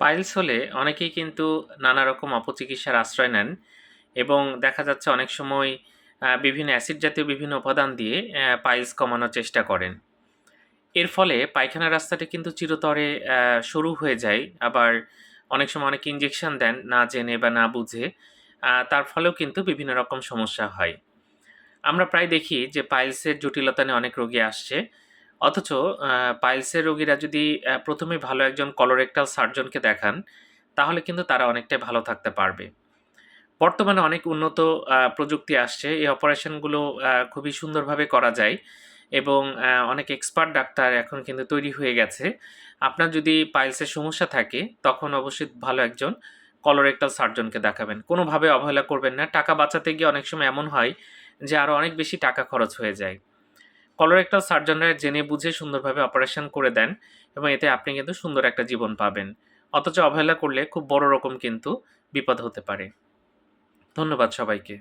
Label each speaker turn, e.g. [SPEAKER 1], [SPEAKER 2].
[SPEAKER 1] Piles হলে অনেকেই কিন্তু নানা রকম অপচিকিৎসার আশ্রয় নেন এবং দেখা যাচ্ছে অনেক সময় বিভিন্ন অ্যাসিড জাতীয় বিভিন্ন উপাদান দিয়ে পাইলস কমানোর চেষ্টা করেন। এর ফলে পায়খানা রাস্তাটা কিন্তু চিরতরে সরু হয়ে যায়। আবার অনেক সময় অনেক ইঞ্জেকশন দেন না জেনে বা না বুঝে তার ফলেও কিন্তু বিভিন্ন রকম সমস্যা হয়। আমরা প্রায় দেখি যে পাইলসের জটিলতা নিয়ে অনেক রোগী আসছে। অথচ পাইলসের রোগীরা যদি প্রথমে ভালো একজন কলোরেক্টাল সার্জনকে দেখান, তাহলে কিন্তু তারা অনেকটাই ভালো থাকতে পারবে। বর্তমানে অনেক উন্নত প্রযুক্তি আসছে। এই অপারেশনগুলো খুবই সুন্দরভাবে করা যায় এবং অনেক এক্সপার্ট ডাক্তার এখন কিন্তু তৈরি হয়ে গেছে। আপনার যদি পাইলসের সমস্যা থাকে, তখন অবশ্যই ভালো একজন কলোরেক্টাল সার্জনকে দেখাবেন। কোনোভাবে অবহেলা করবেন না। টাকা বাঁচাতে গিয়ে অনেক সময় এমন হয় যে আরও অনেক বেশি টাকা খরচ হয়ে যায়। কলোরেক্টাল সার্জনরা জেনে বুঝে সুন্দরভাবে অপারেশন করে দেন এবং এতে আপনি কিন্তু সুন্দর একটা জীবন পাবেন। অথচ অবহেলা করলে খুব বড় রকম কিন্তু বিপদ হতে পারে। ধন্যবাদ সবাইকে।